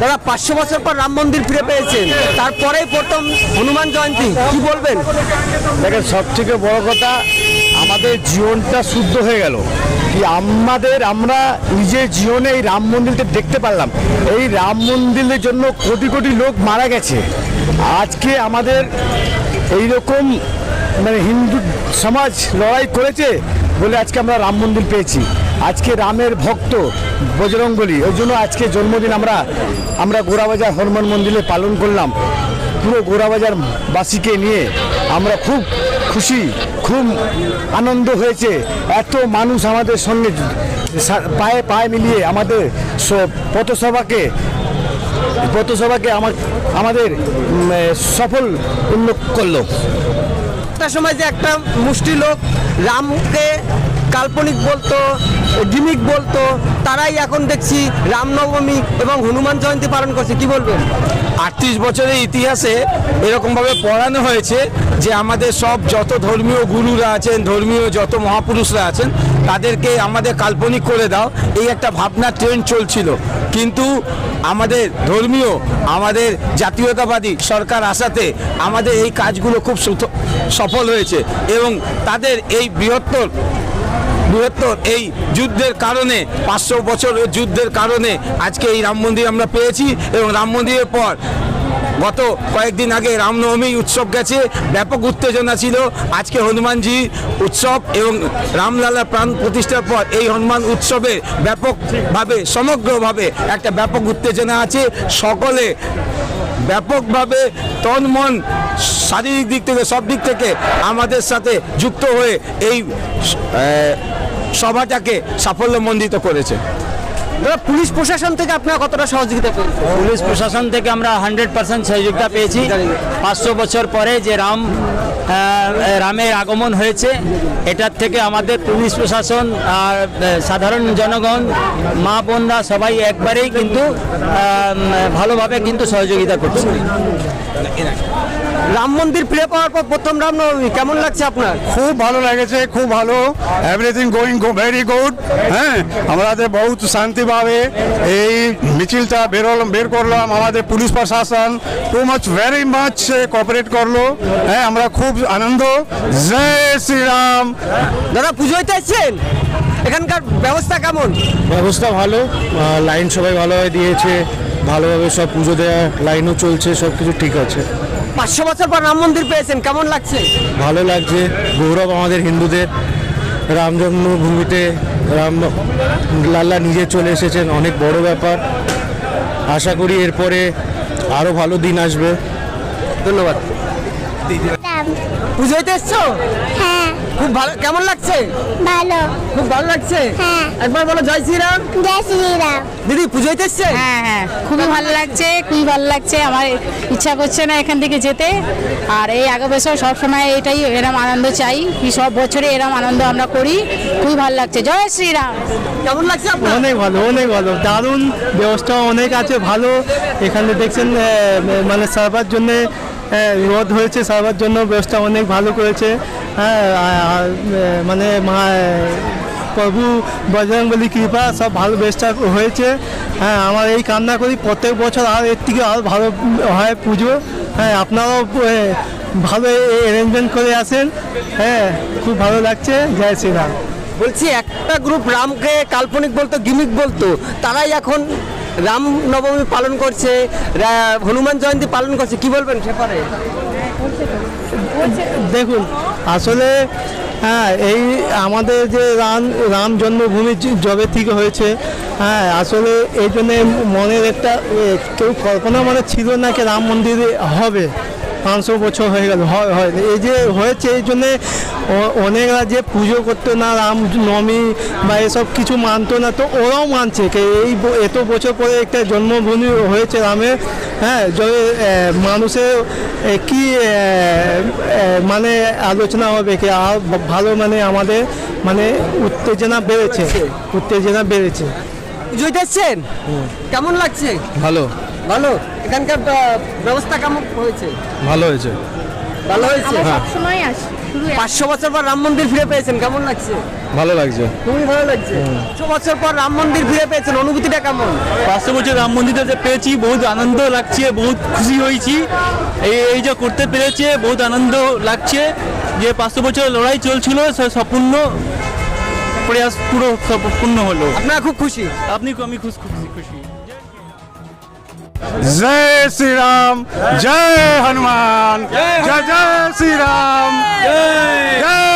দাদা, পাঁচশো বছর পর রাম মন্দির ফিরে পেয়েছেন। তারপরেই প্রথম হনুমান জয়ন্তী। কি বলবেন? দেখেন সব থেকে বড় কথা, আমাদের জীবনটা শুদ্ধ হয়ে গেল। কি আমাদের, আমরা নিজের জীবনে এই রাম মন্দিরটা দেখতে পারলাম। এই রাম মন্দিরের জন্য কোটি কোটি লোক মারা গেছে। আজকে আমাদের এই রকম মানে হিন্দু সমাজ লড়াই করেছে বলে আজকে আমরা রাম মন্দির পেয়েছি। আজকে রামের ভক্ত বজরঙ্গলি ওই জন্য আজকে জন্মদিন আমরা আমরা গোড়াবাজার হনুমান মন্দিরে পালন করলাম। পুরো গোড়াবাজার বাসীকে নিয়ে আমরা খুব খুশি, খুব আনন্দ হয়েছে। এত মানুষ আমাদের সঙ্গে পায়ে পায়ে মিলিয়ে আমাদের পথসভাকে পথসভাকে আমার, আমাদের সফল উন্নত করল। একটা সময় যে একটা মুষ্টি লোক রামকে কাল্পনিক বলতো গিমিক বলতো, তারাই এখন দেখছি রামনবমী এবং হনুমান জয়ন্তী পালন করছে, কি বলবেন? আটত্রিশ বছরের ইতিহাসে এরকমভাবে পড়ানো হয়েছে যে আমাদের সব যত ধর্মীয় গুরুরা আছেন, ধর্মীয় যত মহাপুরুষরা আছেন, তাদেরকে আমাদের কাল্পনিক করে দাও। এই একটা ভাবনা ট্রেন্ড চলছিল। কিন্তু আমাদের ধর্মীয়, আমাদের জাতীয়তাবাদী সরকার আসাতে আমাদের এই কাজগুলো খুব সফল হয়েছে এবং তাদের এই বৃহত্তর বৃহত্তর এই যুদ্ধের কারণে, পাঁচশো বছরের যুদ্ধের কারণে আজকে এই রাম মন্দির আমরা পেয়েছি এবং রাম মন্দিরের পর গত কয়েকদিন আগে রামনবমী উৎসব গেছে, ব্যাপক উত্তেজনা ছিল। আজকে হনুমানজি উৎসব এবং রামলালার প্রাণ প্রতিষ্ঠার পর এই হনুমান উৎসবে ব্যাপকভাবে, সমগ্রভাবে একটা ব্যাপক উত্তেজনা আছে। সকলে ব্যাপকভাবে তন মন শারীরিক দিক থেকে, সব দিক থেকে আমাদের সাথে যুক্ত হয়ে এই সভাটাকে সাফল্যমণ্ডিত করেছে। পুলিশ প্রশাসন থেকে আপনারা কতটা সহযোগিতা পেয়েছেন? পুলিশ প্রশাসন থেকে আমরা হান্ড্রেড পার্সেন্ট সহযোগিতা পেয়েছি। পাঁচশো বছর পরে যে রাম রামের আগমন হয়েছে এটার থেকে আমাদের পুলিশ প্রশাসন আর সাধারণ জনগণ মা বোনরা সবাই একবারেই কিন্তু ভালোভাবে কিন্তু সহযোগিতা করছে। রাম মন্দির ফিরে পাওয়ার পর প্রথম রামনবমী কেমন লাগছে আপনার? খুব ভালো লেগেছে খুব ভালো। এভরিথিং গোয়িং ভেরি গুড হ্যাঁ? আমাদের বহুত শান্তিভাবে এই মিছিলটা বেরোলাম বের করলাম। আমাদের পুলিশ প্রশাসন too much very much cooperate করল। হ্যাঁ আমরা খুব আনন্দ। জয় শ্রীরাম। দাদা পুজোতে এসছেন? এখানকার ব্যবস্থা কেমন? ব্যবস্থা ভালো। লাইন সবাই ভালোভাবে দিয়েছে। ভালোভাবে সব পুজো দেওয়া লাইনও চলছে সব কিছু ঠিক আছে। পাঁচশো বছর পর রাম মন্দির পেয়েছেন কেমন লাগছে? ভালো লাগছে। গৌরব আমাদের হিন্দুদের রাম জন্মভূমিতে রাম লাল্লা নিজে চলে এসেছেন অনেক বড় ব্যাপার। আশা করি এরপরে আরও ভালো দিন আসবে। ধন্যবাদ। পুজোতে এসছো? হ্যাঁ। খুব ভালো কেমন লাগছে? ভালো। খুব ভালো লাগছে? হ্যাঁ। একবার বলো জয় শ্রীরাম। জয় শ্রীরাম। দিদি পুজোতে এসছে? হ্যাঁ হ্যাঁ। খুবই ভালো লাগছে খুবই ভালো লাগছে। আমার ইচ্ছা করছে না এখান থেকে যেতে। আর এই আগে বছর সবসময় এটাই এরম আনন্দ চাই কি সব বছরে এরম আনন্দ আমরা করি। খুবই ভালো লাগছে। জয় শ্রীরাম। কেমন লাগছে আপনার? অনেক ভালো অনেক ভালো। দারুণ ব্যবস্থা অনেক আছে ভালো। এখানে দেখছেন মানে সার্ভার জন্য রোদ হয়েছে সার্ভার জন্য ব্যবস্থা অনেক ভালো করেছে। মানে মা প্রভু বজরংবলী কৃপা সব ভালো ব্যবস্থা হয়েছে। হ্যাঁ আমার এই কামনা করি প্রত্যেক বছর আর এর থেকে আরও ভালো হয় পুজো। হ্যাঁ আপনারাও ভালো অ্যারেঞ্জমেন্ট করে আসেন। হ্যাঁ খুব ভালো লাগছে। জয় শ্রীরাম বলছি একটা গ্রুপ রামকে কাল্পনিক বলতো গিমিক বলতো। তারাই এখন রাম নবমী পালন করছে হনুমান জয়ন্তী পালন করছে। কি বলবেন সেপারে? দেখুন আসলে হ্যাঁ এই আমাদের যে রাম রাম জন্মভূমি যবে থেকে হয়েছে হ্যাঁ আসলে এই জন্যে মনের একটা কেউ কল্পনা মানে ছিল না কি রাম মন্দিরে হবে। পাঁচশো বছর হয়ে গেল, হয় হয়, এই যে হয়েছে, এই জন্যে অনেকরা যে পুজো করতো না, রাম নবমী বা এসব কিছু মানতো না, তো ওরাও মানছে এই এত বছর পরে একটা জন্মভূমি হয়েছে রামের হ্যাঁ মানুষের কি মানে আলোচনা হবে কি আর ভালো মানে আমাদের মানে উত্তেজনা বেড়েছে উত্তেজনা বেড়েছে। এসছেন কেমন লাগছে? ভালো। ভালো। এখানকার ব্যবস্থা কেমন হয়েছে? ভালো হয়েছে। ভালো হয়েছে? শুধু পাঁচশো বছর পর রাম মন্দির ফিরে পেয়েছেন কেমন লাগছে? ভালো লাগছে। খুবই ভালো লাগছে। ছ বছর পর রাম মন্দির ফিরে পেয়েছেন অনুভূতিটা কেমন? পাঁচশো বছর রাম মন্দিরটা যে পেয়েছি বহুত আনন্দ লাগছে বহুত খুশি হয়েছি। এই এই যে করতে পেরেছে বহুত আনন্দ লাগছে। যে পাঁচশো বছরের লড়াই চলছিল সম্পূর্ণ প্রয়াস পুরো সম্পূর্ণ হলো। আপনারা খুব খুশি? আপনি আমি খুশ খুশি খুশি। জয় শ্রীরাম জয় হনুমান জয় জয় শ্রীরাম জয়।